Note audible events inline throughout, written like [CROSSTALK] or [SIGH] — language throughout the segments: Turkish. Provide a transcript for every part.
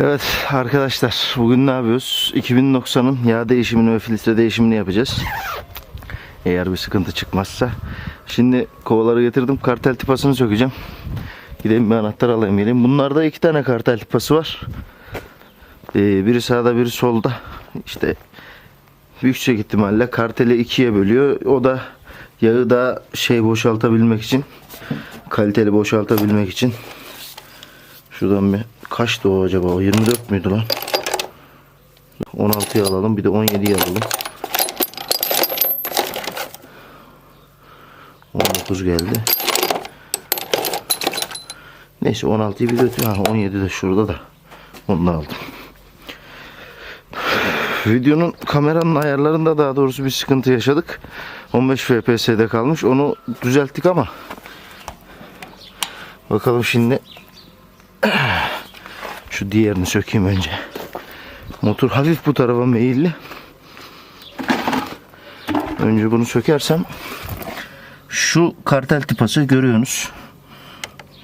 Evet arkadaşlar bugün ne yapıyoruz? 2090'ın yağ değişimini ve filtre değişimini yapacağız. Eğer bir sıkıntı çıkmazsa. Şimdi kovaları getirdim. Kartel tipasını sökeceğim. Gideyim bir anahtar alayım geleyim. Bunlarda iki tane kartel tipası var. Ee, biri sağda biri solda. İşte yüksek ihtimalle karteli ikiye bölüyor. O da yağı da şey boşaltabilmek için kaliteli boşaltabilmek için Şuradan bir kaçtı o acaba? O 24 müydü lan? 16'yı alalım. Bir de 17'yi alalım. 19 geldi. Neyse 16'yı bir de ha, 17 de şurada da. Onu da aldım. Videonun kameranın ayarlarında daha doğrusu bir sıkıntı yaşadık. 15 FPS'de kalmış. Onu düzelttik ama bakalım şimdi şu diğerini sökeyim önce. Motor hafif bu tarafa meyilli. Önce bunu sökersem şu kartel tipası görüyorsunuz.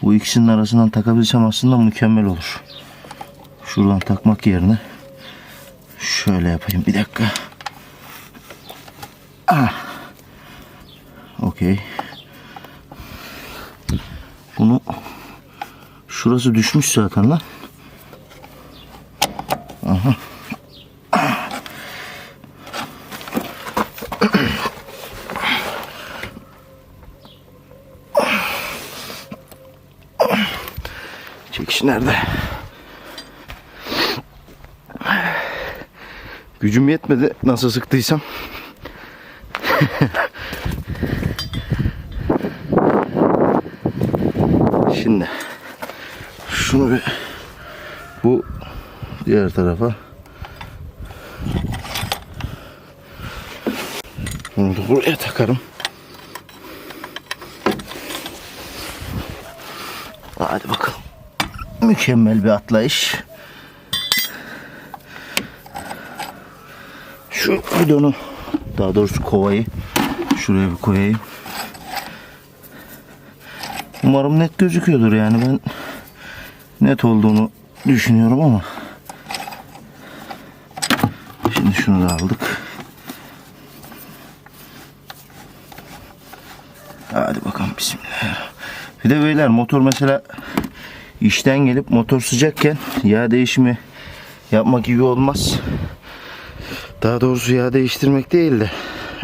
Bu ikisinin arasından takabilsem aslında mükemmel olur. Şuradan takmak yerine şöyle yapayım. Bir dakika. Ah. Okey. Bunu Şurası düşmüş zaten lan. Çekiş nerede? Gücüm yetmedi nasıl sıktıysam. Şimdi şunu bir bu diğer tarafa bunu da buraya takarım. Hadi bakalım. Mükemmel bir atlayış. Şu bidonu daha doğrusu kovayı şuraya bir koyayım. Umarım net gözüküyordur yani ben net olduğunu düşünüyorum ama şimdi şunu da aldık. Hadi bakalım bismillah. Bir de beyler motor mesela işten gelip motor sıcakken yağ değişimi yapmak gibi olmaz. Daha doğrusu yağ değiştirmek değil de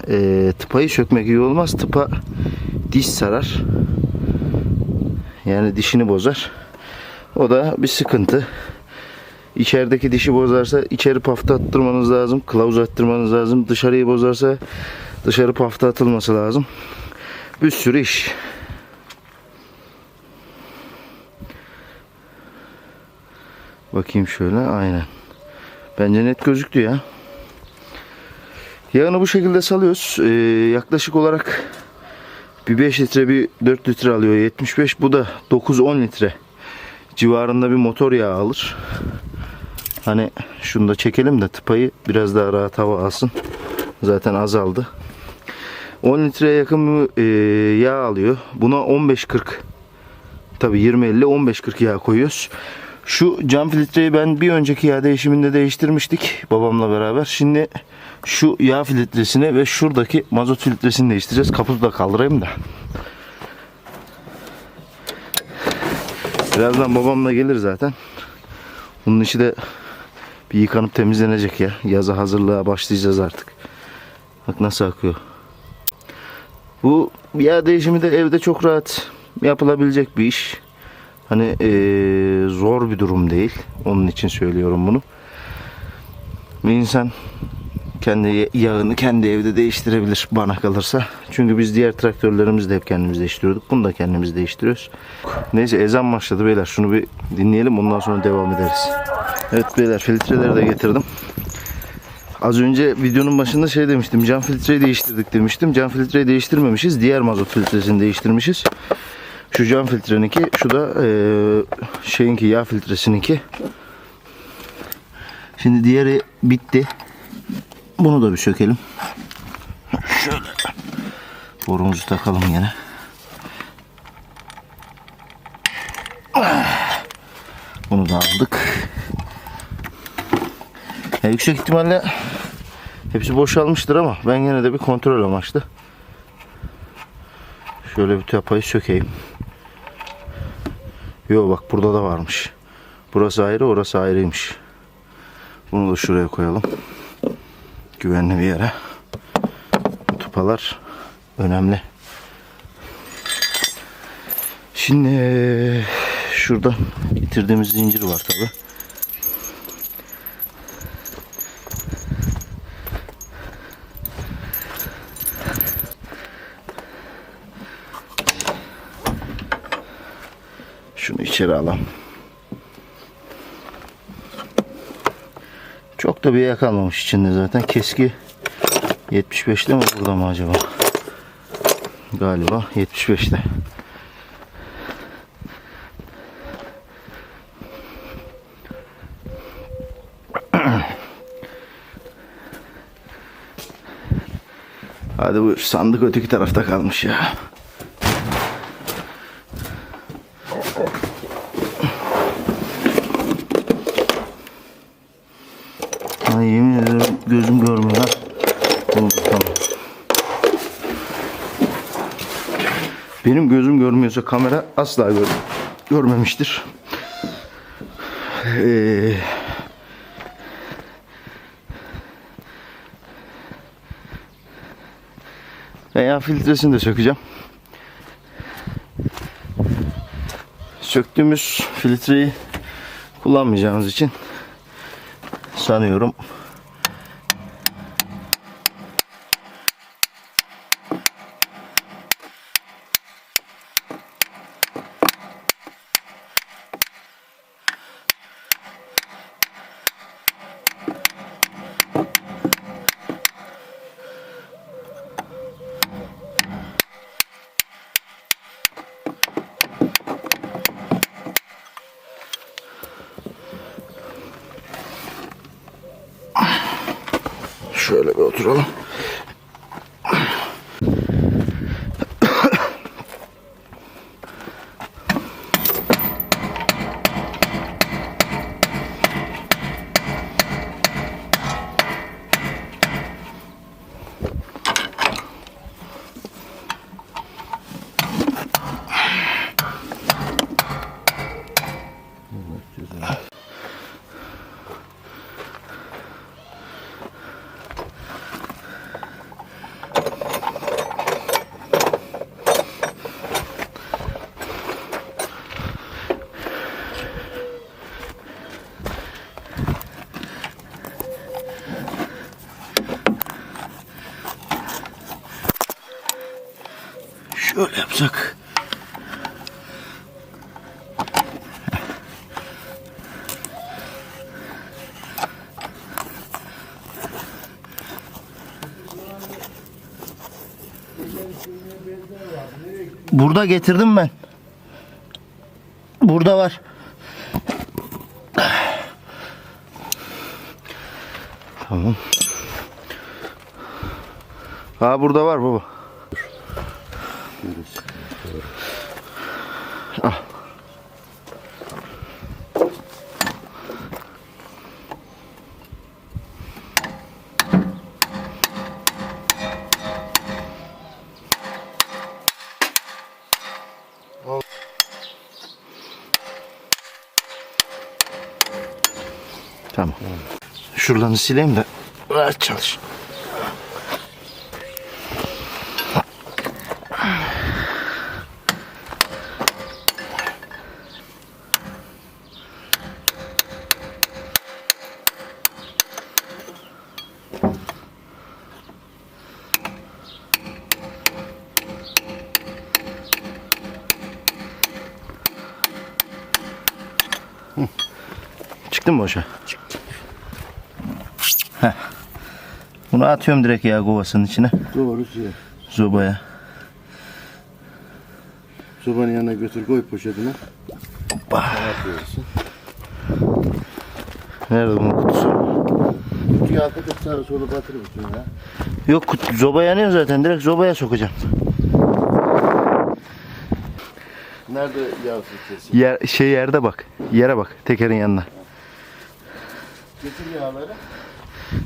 e, tıpayı sökmek iyi olmaz. Tıpa diş sarar. Yani dişini bozar. O da bir sıkıntı. İçerideki dişi bozarsa içeri pafta attırmanız lazım. Kılavuz attırmanız lazım. Dışarıyı bozarsa dışarı pafta atılması lazım. Bir sürü iş. Bakayım şöyle. Aynen. Bence net gözüktü ya. Yağını bu şekilde salıyoruz. Ee, yaklaşık olarak bir 5 litre bir 4 litre alıyor 75. Bu da 9-10 litre civarında bir motor yağı alır. Hani şunu da çekelim de tıpayı biraz daha rahat hava alsın. Zaten azaldı. 10 litreye yakın bir e, yağ alıyor. Buna 15-40 tabi 20-50 15-40 yağ koyuyoruz. Şu cam filtreyi ben bir önceki yağ değişiminde değiştirmiştik babamla beraber. Şimdi şu yağ filtresini ve şuradaki mazot filtresini değiştireceğiz. Kaputu da kaldırayım da. Birazdan babam da gelir zaten. Bunun işi de bir yıkanıp temizlenecek ya. Yaza hazırlığa başlayacağız artık. Bak nasıl akıyor. Bu yağ değişimi de evde çok rahat yapılabilecek bir iş. Hani eee, zor bir durum değil. Onun için söylüyorum bunu. Bir insan kendi yağını kendi evde değiştirebilir bana kalırsa. Çünkü biz diğer traktörlerimizi de hep kendimiz değiştiriyorduk. Bunu da kendimiz değiştiriyoruz. Neyse ezan başladı beyler. Şunu bir dinleyelim ondan sonra devam ederiz. Evet beyler filtreleri de getirdim. Az önce videonun başında şey demiştim. Cam filtreyi değiştirdik demiştim. Cam filtreyi değiştirmemişiz. Diğer mazot filtresini değiştirmişiz. Şu cam filtreninki, şu da eee şeyinki yağ filtresininki. Şimdi diğeri bitti. Bunu da bir sökelim. Şöyle. Borumuzu takalım yine. Bunu da aldık. Ya yüksek ihtimalle hepsi boşalmıştır ama ben yine de bir kontrol amaçlı. Şöyle bir tapayı sökeyim. Yo bak burada da varmış. Burası ayrı orası ayrıymış. Bunu da şuraya koyalım. Güvenli bir yere. Tupalar önemli. Şimdi şurada getirdiğimiz zincir var tabi. Şunu içeri. Çok da bir yer kalmamış içinde zaten. Keski 75'te mi burada mı acaba? Galiba 75'te. Hadi buyur sandık öteki tarafta kalmış ya. Ay yemin ederim gözüm görmüyor ha. Oldu tamam. Görmüyorsa kamera asla gör görmemiştir. Ee, veya filtresini de sökeceğim. Söktüğümüz filtreyi kullanmayacağımız için sanıyorum şöyle bir oturalım. Şöyle yapsak. Burada getirdim ben. Burada var. Tamam. Ha burada var baba. Tamam. Şuralarını sileyim de rahat çalış. Çıktın mı boşa? Heh. Bunu atıyorum direkt yağ kovasının içine. Doğru şey. Zobaya. Sobanın yanına götür koy poşetine. Atıyorsun. Nerede bunun kutusu? Kutuyu altta da sağa sola batırır mısın ya? Yok kutu, zoba yanıyor zaten. Direkt zobaya sokacağım. Nerede yağ filtresi? Yer, şey yerde bak. Yere bak. Tekerin yanına. Getir yağları.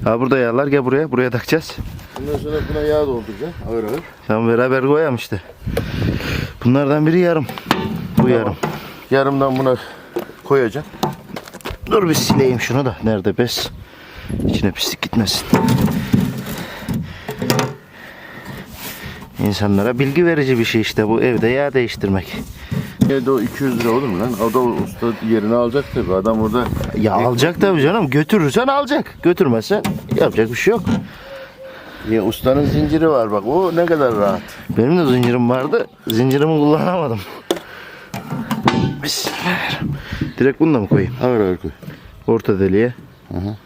Ha burada yağlar gel buraya. Buraya takacağız. Ondan sonra buna yağ dolduracağım. Ağır ağır. Tamam beraber koyalım işte. Bunlardan biri yarım. Bu yarım. Yarımdan buna koyacağım. Dur bir sileyim şunu da. Nerede bez? İçine pislik gitmesin. İnsanlara bilgi verici bir şey işte bu evde yağ değiştirmek. Evde o 200 lira olur mu lan? O da usta yerini alacak tabii. Adam orada Ya alacak tabii canım. Götürürsen alacak. Götürmezsen yapacak bir şey yok. Ya ustanın zinciri var bak. O ne kadar rahat. Benim de zincirim vardı. Zincirimi kullanamadım. Bismillahirrahmanirrahim. Direkt bunu da mı koyayım? Ağır ağır koy. Orta deliğe. Hı hı.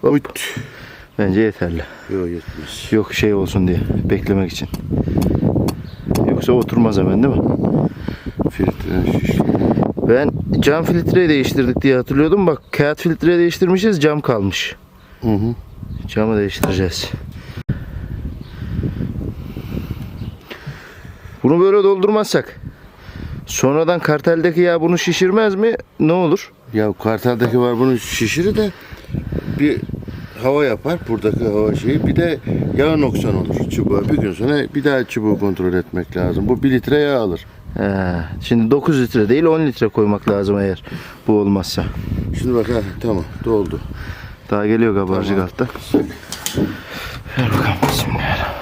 Hop. Bence yeterli. Yok yetmez. Yok şey olsun diye beklemek için. Yoksa oturmaz hemen değil mi? Filtre şişti. Ben cam filtreyi değiştirdik diye hatırlıyordum. Bak kağıt filtreyi değiştirmişiz cam kalmış. Hı hı. Camı değiştireceğiz. Bunu böyle doldurmazsak sonradan karteldeki yağ bunu şişirmez mi? Ne olur? Ya kartaldaki var bunu şişirir de bir hava yapar buradaki hava şeyi bir de yağ noksan olur çubuğa bir gün sonra bir daha çubuğu kontrol etmek lazım bu bir litre yağ alır He, şimdi 9 litre değil 10 litre koymak lazım eğer bu olmazsa. şimdi bak ha tamam doldu Daha geliyor kabarcık Tamam. altta. Ver bakalım bismillahirrahmanirrahim.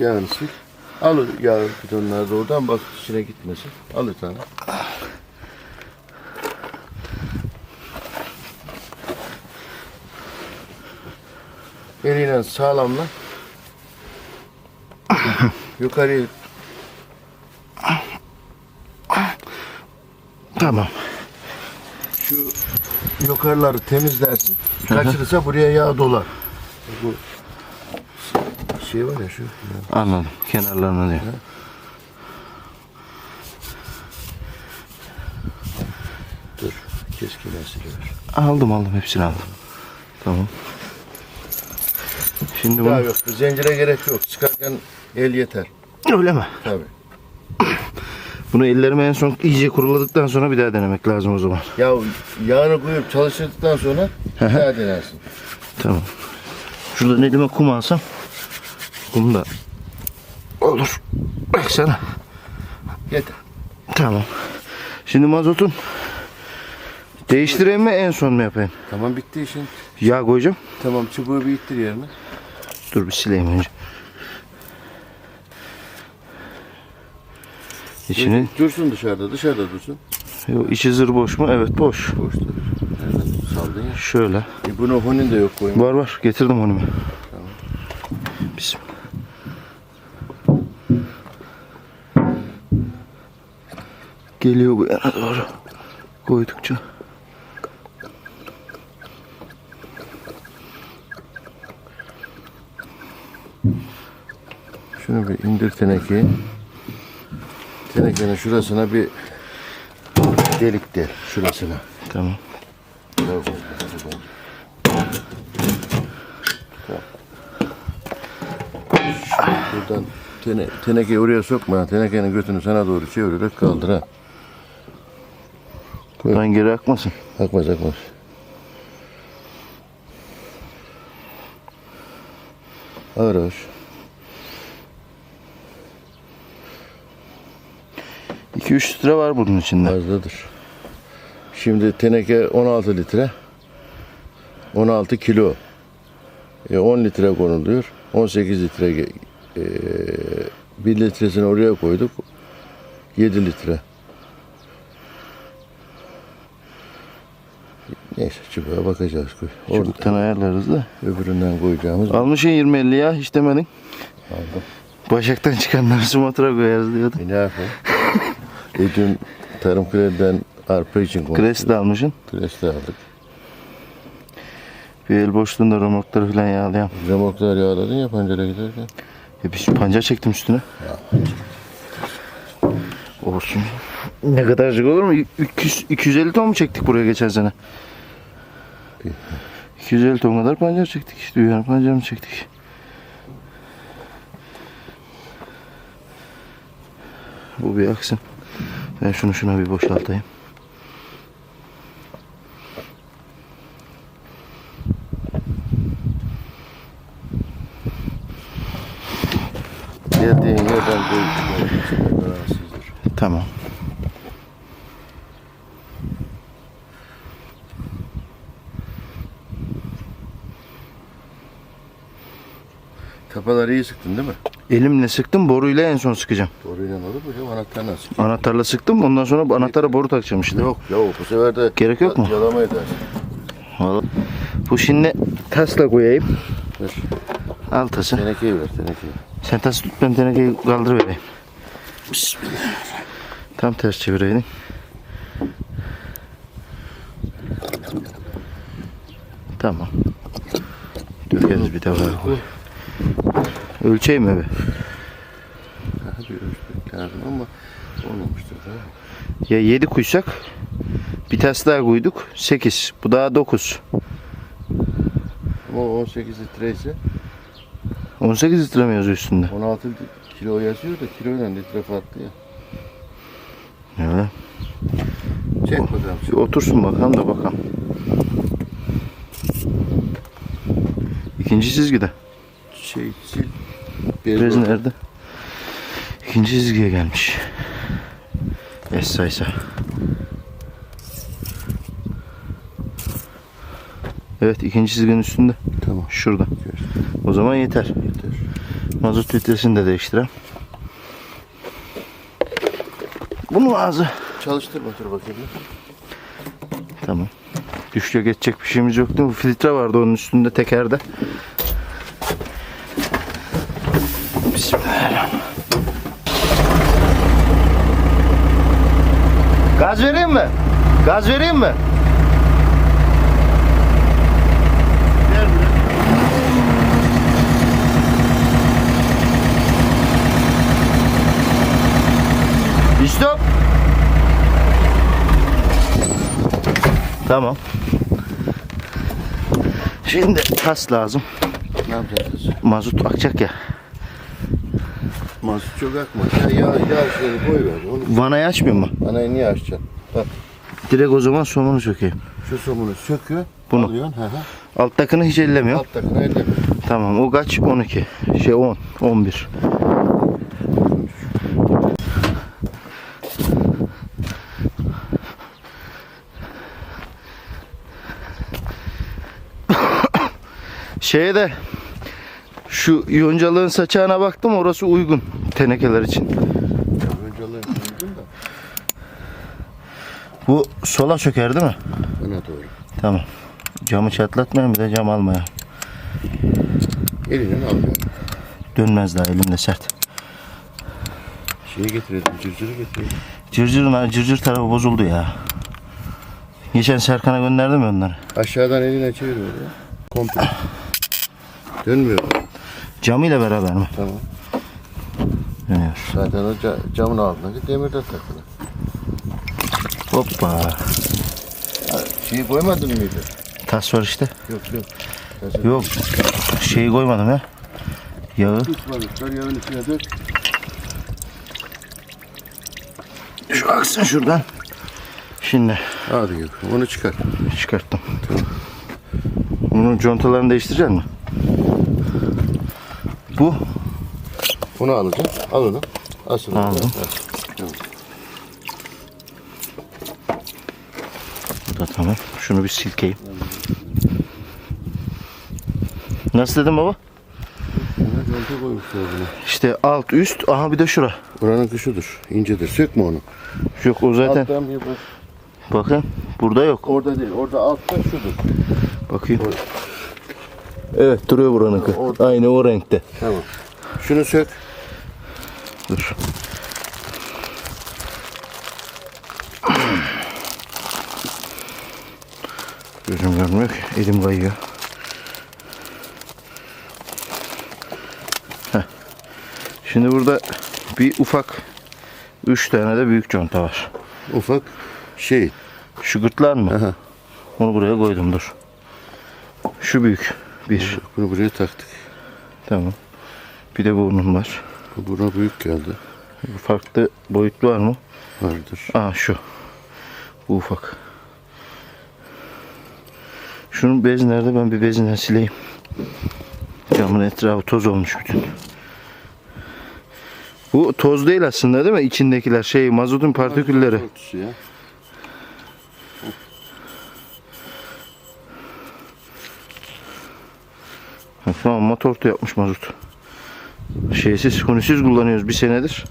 yağını sil al o yağ bidonları da oradan bak içine gitmesin al bir tane eliyle sağlamla [COUGHS] yukarıya Tamam. şu yukarıları temizlersin. Kaçırırsa buraya yağ dolar. Bu şey var ya şu. Anladım. Kenarlarına diyor. Dur. Keskin siliyor. Aldım aldım hepsini aldım. Tamam. Şimdi bunu yok. bu Zincire gerek yok. Çıkarken el yeter. öyle mi? Tabii. [COUGHS] Bunu ellerime en son iyice kuruladıktan sonra bir daha denemek lazım o zaman. Ya yağını koyup çalıştırdıktan sonra bir daha denersin. Tamam. Şuradan elime kum alsam kum da olur. Baksana. Yeter. Tamam. Şimdi mazotun değiştireyim mi en son mu yapayım? Tamam bitti işin. Yağ koyacağım. Tamam çubuğu bir ittir yerine. Dur bir sileyim önce. İçinin Dursun dışarıda. Dışarıda dursun. Yo, içi zır boş mu? Evet boş. Boşta dur. Nereden saldın ya? Şöyle. E bunu honin de yok koyun. Var var. Getirdim onu. Bismillah. Geliyor bu yana doğru. Koydukça. Şunu bir indir tenekeyi. Tenekenin şurasına bir delik del. Şurasına. Tamam. Buradan tene, tenekeyi oraya sokma. Tenekenin götünü sana doğru çevirerek kaldır ha. Buradan geri akmasın. Akmaz akmaz. Ağır ağır. İki üç litre var bunun içinde. Fazladır. Şimdi teneke 16 litre. 16 kilo. E, 10 litre konuluyor. 18 litre e, 1 litresini oraya koyduk. 7 litre. Neyse çubuğa bakacağız. Koy. Orada Çubuktan ayarlarız da. öbüründen koyacağımız Almışsın 20-50 ya hiç demedin. aldım. Başaktan çıkanları Sumatra koyarız diyordun. E, ne yapalım? e, dün Tarım Kredi'den arpa için konuştuk. Kres de almışsın. Kres de aldık. Bir el boşluğunda romorkları falan yağlayan. Remorklar yağladın ya pancara giderken. E bir pancar çektim üstüne. Olsun. Ne kadarcık olur mu? 200, 250 ton mu çektik buraya geçen sene? 250 ton kadar pancar çektik işte. Dünyanın pancarını çektik. Bu bir aksın. Ben şunu şuna bir boşaltayım. Geldiğin yerden rahatsızdır. Tamam. Kafaları iyi sıktın değil mi? Elimle sıktım boruyla en son sıkacağım. Doğruyla olur mu? canım? Anahtarla sık. Anahtarla sıktım ondan sonra anahtara boru takacağım işte. Yok ya bu sefer de Gerek yok mu? Yalama edersin. Vallahi. Bu şimdi tasla koyayım. Ver. Al tası. Tenekeyi ver tenekeyi. Sen tası tut ben tenekeyi kaldırıvereyim. Bismillah. Tam ters çevireydin. Tamam. Dökeriz bir defa. Ölçeyim mi? Daha bir ölçmek lazım ama olmamıştır. Ha? Ya 7 kuysak bir ters daha koyduk 8. Bu daha 9. Ama 18 litre ise 18 litre mi yazıyor üstünde? 16 kilo yazıyor da kiloyla litre farklı ya. Öyle. Çek bakalım. Bir otursun bakalım da bakalım. İkinci çizgide. Şey sil. Biraz nerede? İkinci çizgiye gelmiş. Es saysa. Evet ikinci çizginin üstünde. Tamam. Şurada. O zaman yeter. Yeter. Mazot filtresini de değiştirelim. Bunun ağzı. Çalıştır motor bakayım. Tamam. Düşüyor geçecek bir şeyimiz yok değil mi? Bu filtre vardı onun üstünde tekerde. Bismillahirrahmanirrahim. Gaz vereyim mi? Gaz vereyim mi? Stop. Tamam. Şimdi tas lazım. Ne yapacağız? Mazot akacak ya. Mazot çok akma. Ya yağ, yağ işleri koy ver. Onu Vanayı açmıyor mu? anayı niye açacaksın? Bak Direkt o zaman somunu sökeyim. şu somunu söküyor. Bunu. Alıyorsun. Hı hı. Alttakini hiç ellemiyorum. Alttakini elleme. Tamam o kaç? 12. Şey 10. 11. [COUGHS] Şeye de şu yoncalığın saçağına baktım orası uygun tenekeler için. Alayım koydum da. Bu sola çöker değil mi? Bana doğru. Tamam. Camı çatlatmayayım bir de cam almaya. Elinden al. Dönmez daha elimde sert. Şeyi getirelim. Cırcırı getirelim. Cırcırın cırcır tarafı bozuldu ya. Geçen Serkan'a gönderdim ya onları. Aşağıdan eline çevir öyle. Komple. Dönmüyor. Camıyla beraber mi? Tamam. Dönüyor. Zaten o ca- camın altındaki demirden takılı. Hoppa. Şeyi koymadın mıydı? Tas var işte. Yok yok. Mesela Yok. Şeyi koymadım ya. Yağı. Tutmadıklar yağın içine dök. Şu aksın şuradan. Şimdi Hadi yok. Onu çıkar. çıkarttım. Bunun contalarını değiştirecek mi? Bu Bunu alacaksın. Al onu. Asıl. onu. Aldım. Bu da tamam. Şunu bir silkeyim. Nasıl dedim baba? İşte alt üst aha bir de şura. Buranın kışıdır. İncedir. Sökme onu. Yok o zaten. Alttan bir bak. Bakın burada yok. Orada değil. Orada altta şudur. Bakayım. Evet duruyor buranın. Orada. Aynı o renkte. Tamam. Şunu sök. Dur. Gözüm görmüyor ki. Elim kayıyor. Heh. Şimdi burada bir ufak üç tane de büyük conta var. ufak şey. Şu gırtlağın mı? Aha. Onu buraya koydum dur. Şu büyük. Bir. Bunu buraya taktık. Tamam. Bir de bunun var. Bu Buna büyük geldi. Farklı boyut var mı? Vardır. Aa şu. Bu ufak. Şunun bez nerede? Ben bir bezinden sileyim. Camın etrafı toz olmuş bütün. Bu toz değil aslında değil mi? İçindekiler şey mazotun partikülleri. Ya. Tamam motor yapmış mazot. Şeysiz, hunisiz kullanıyoruz bir senedir.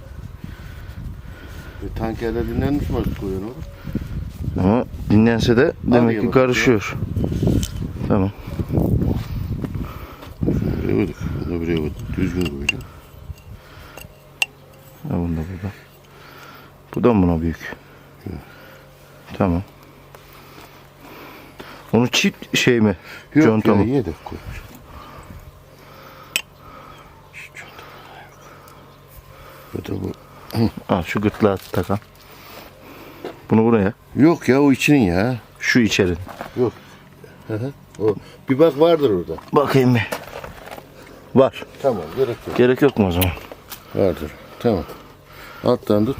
E, tankerle dinlenmiş mazot koyuyor. Ama dinlense de demek Araya ki karışıyor. Tamam. Buraya koyduk. Bunu da buraya koyduk. Düzgün koyacağım. Ha, bunu da burada. Bu da buna büyük? Tamam. Onu çift şey mi? Yok Conta ya mı? yedek koymuş. Şu conta yok. Bu. Al şu gırtlağı takan. Bunu buraya. Yok ya o içinin ya. Şu içerin. Yok. Hı hı. o. Bir bak vardır orada. Bakayım bir. Var. Tamam gerek yok. Gerek yok mu o zaman? Vardır. Tamam. Alttan tut.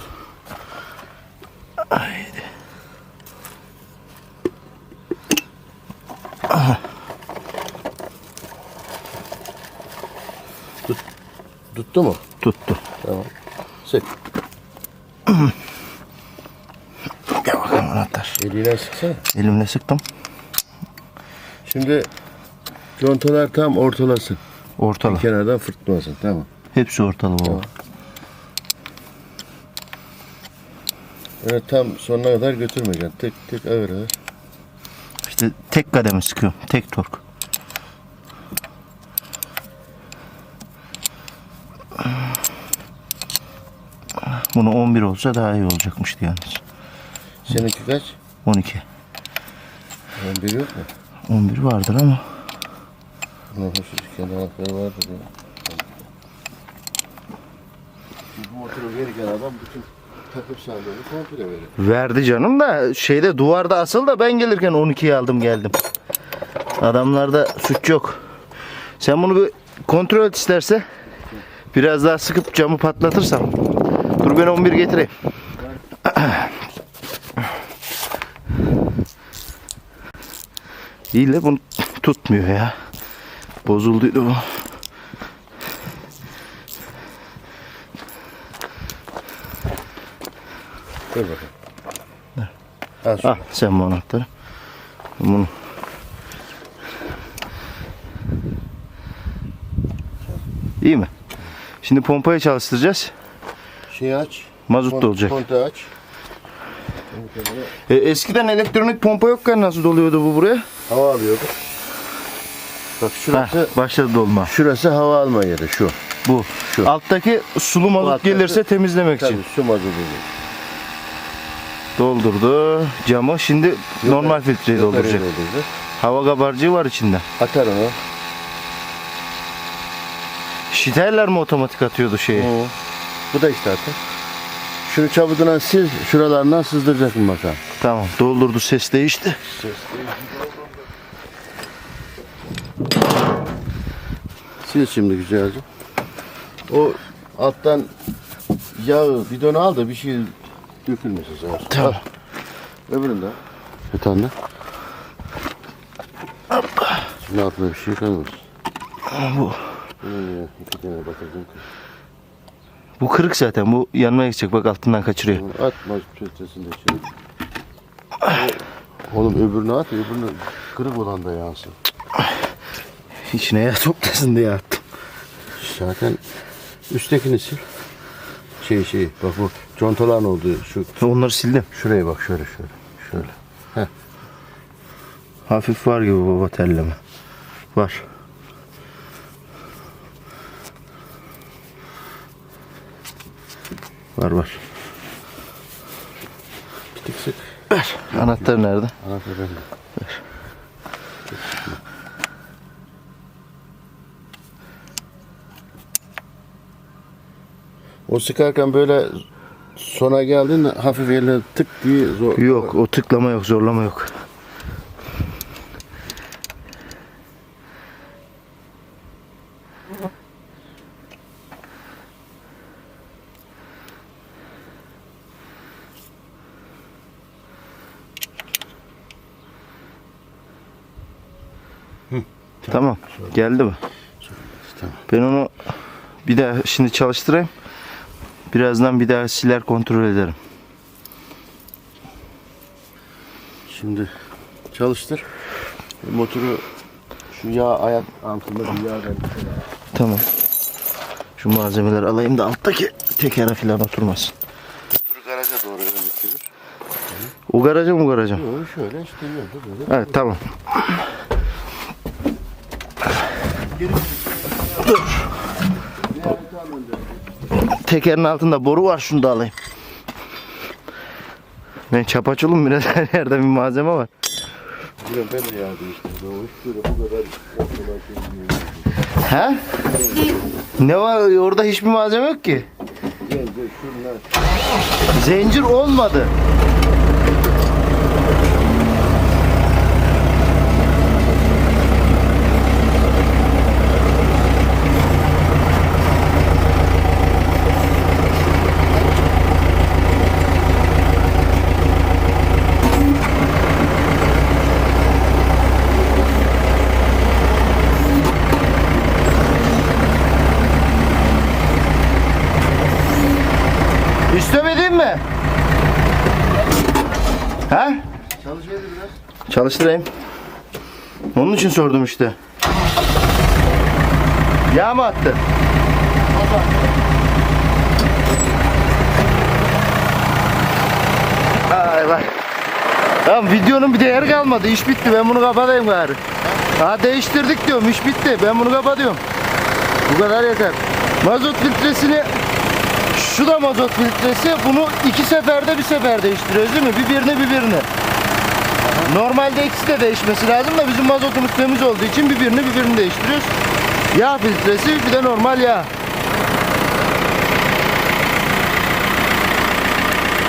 Tut. Tuttu mu? Tuttu. Tamam. Sık. [CLEARS THROAT] Gel bakalım anahtar. Eliyle sıksana. Elimle sıktım. Şimdi contalar tam ortalasın. Ortalı. Kenardan fırtmasın. Tamam. Hepsi ortalı baba. Tamam. Öyle tam sonuna kadar götürmeyeceksin. Tek tek ağır ağır. İşte tek kademe sıkıyorum. Tek tork. Bunu 11 olsa daha iyi olacakmıştı yalnız. Seninki kaç? 12. 11 yok mu? 11 vardır ama Bunun hoşçak kendi anahtarı vardır ya. Bu motoru verirken adam bütün takım sağlığını komple verir. verdi canım da şeyde duvarda asıl da ben gelirken 12'yi aldım geldim. Adamlarda suç yok. Sen bunu bir kontrol et isterse. Biraz daha sıkıp camı patlatırsam. Dur ben 11 getireyim. İyi de bunu tutmuyor ya. Bozulduydu bu. Dur bakalım. Al. Al sen bu anahtarı. Bunu. İyi mi? Şimdi pompayı çalıştıracağız. Şeyi aç. Mazot da Kont- olacak. Kontağı aç. E, eskiden elektronik pompa yokken nasıl doluyordu bu buraya? Hava alıyordu. Bak Heh, şurası, başladı dolma. şurası hava alma yeri şu. Bu. Şu. Alttaki sulu mazot alttaki- gelirse temizlemek Tabii için. su mazotu. Doldurdu camı. Şimdi normal filtreyi dolduracak. Hava kabarcığı var içinde. Atar onu. Şiterler mi otomatik atıyordu şeyi? Oo. Bu da işte atar. Şunu çabukla sil, şuralarından sızdıracaksın bakalım. Tamam. Doldurdu. Ses değişti. Sil şimdi güzelce. O alttan yağı bidonu al da bir şey dökülmesin sana. Tamam. Al. Öbüründe. Bir tane de. Şimdi altına bir şey kalmasın. Bu. Hmm, iki tane batırdım. Bu kırık zaten. Bu yanmaya gidecek. Bak altından kaçırıyor. Atma filtresini de içeri. O- Oğlum öbürünü at, öbürünü kırık olan da yansın. İçine yağ toplasın diye attım. Zaten üsttekini sil. Şey şey bak bu contaların olduğu şu Onları sildim. şuraya bak şöyle şöyle şöyle. Hafif var gibi baba telleme. Var. Var var. Bir tık sık. Ver. Anahtar nerede? Anahtar bende. O sıkarken böyle sona geldin hafif elle tık diye zor. Yok o tıklama yok zorlama yok. Tamam. Geldi mi? Tamam. Ben onu bir daha şimdi çalıştırayım. Birazdan bir daha siler kontrol ederim. Şimdi çalıştır. Motoru şu yağ ayak altında bir yağ ver. Tamam. Şu malzemeleri alayım da alttaki tekere falan oturmasın. Motoru garaja doğru yönetilir. O garaja mı garaja? Yok şöyle işte yolda böyle. Evet tamam. Dur. Tekerin altında boru var şunu da alayım. Ben çapaçulum biraz her yerde bir malzeme var. Ben de bu kadar. He? Ne var orada hiçbir malzeme yok ki. Zincir olmadı. Mi? He? Çalışıyordu biraz. Çalıştırayım. Onun için sordum işte. Yağ mı attı? Ay bak. Tamam videonun bir değeri kalmadı. İş bitti. Ben bunu kapatayım gari. Ha değiştirdik diyorum. İş bitti. Ben bunu kapatıyorum. Bu kadar yeter. Mazot filtresini şu da mazot filtresi. Bunu iki seferde bir sefer değiştiriyoruz değil mi? Bir birini bir birini. Normalde ikisi de değişmesi lazım da bizim mazotumuz temiz olduğu için birbirini birbirini değiştiriyoruz. Yağ filtresi bir de normal yağ.